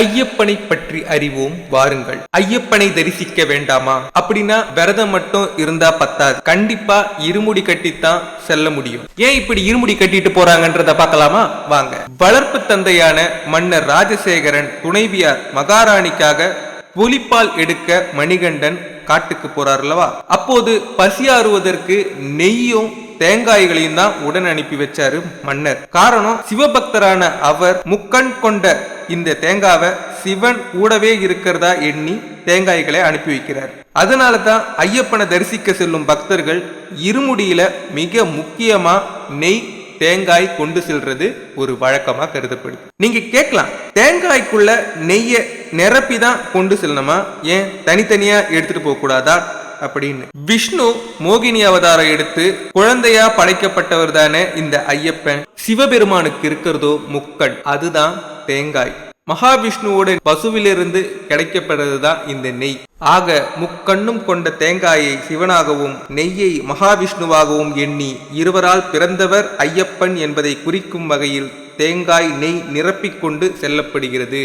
ஐயப்பனை பற்றி அறிவோம் வாருங்கள். ஐயப்பனை தரிசிக்க வேண்டாமா? அப்படின்னா விரதம் மட்டும் இருந்தா பத்தாது. கண்டிப்பா இருமுடி கட்டித்தான் செல்ல முடியும். ஏன் இப்படி இருமுடி கட்டிட்டு போறாங்கன்றத பார்க்கலாமா? வாங்க. வளர்ப்பு தந்தையான மன்னர் ராஜசேகரன் துணைவியார் மகாராணிக்காக புலிப்பால் எடுக்க மணிகண்டன் காட்டுக்கு போறார் அல்லவா? அப்போது பசியாறுவதற்கு நெய்யும் தேங்காய்களையும் தான் உடன் அனுப்பி வச்சாரு மன்னர். காரணம் சிவபக்தரான அவர் முக்கண் கொண்ட இந்த தேங்காவை சிவன் கூடவே இருக்கிறதா எண்ணி தேங்காய்களை அனுப்பி வைக்கிறார். அதனால தான் ஐயப்பனை தரிசிக்க செல்லும் பக்தர்கள் இருமுடியில மிக முக்கியமா நெய் தேங்காய் கொண்டு செல்றது ஒரு வழக்கமா கருதப்படுது. நீங்க கேட்கலாம் தேங்காய்க்குள்ள நெய்ய நிரப்பி தான் கொண்டு செல்லணுமா? ஏன் தனித்தனியா எடுத்துட்டு போக கூடாதா? அப்படின்னு. விஷ்ணு மோகினி அவதாரம் எடுத்து குழந்தையா படைக்கப்பட்டவர் தானே இந்த ஐயப்பன். சிவபெருமானுக்கு இருக்கிறதோ முக்கண் அதுதான் தேங்காய். மகாவிஷ்ணுவோட பசுவிலிருந்து கிடைக்கப்படுறதுதான் இந்த நெய். ஆக முக்கண்ணும் கொண்ட தேங்காயை சிவனாகவும் நெய்யை மகாவிஷ்ணுவாகவும் எண்ணி இருவரால் பிறந்தவர் ஐயப்பன் என்பதை குறிக்கும் வகையில் தேங்காய் நெய் நிரப்பிக்கொண்டு செல்லப்படுகிறது.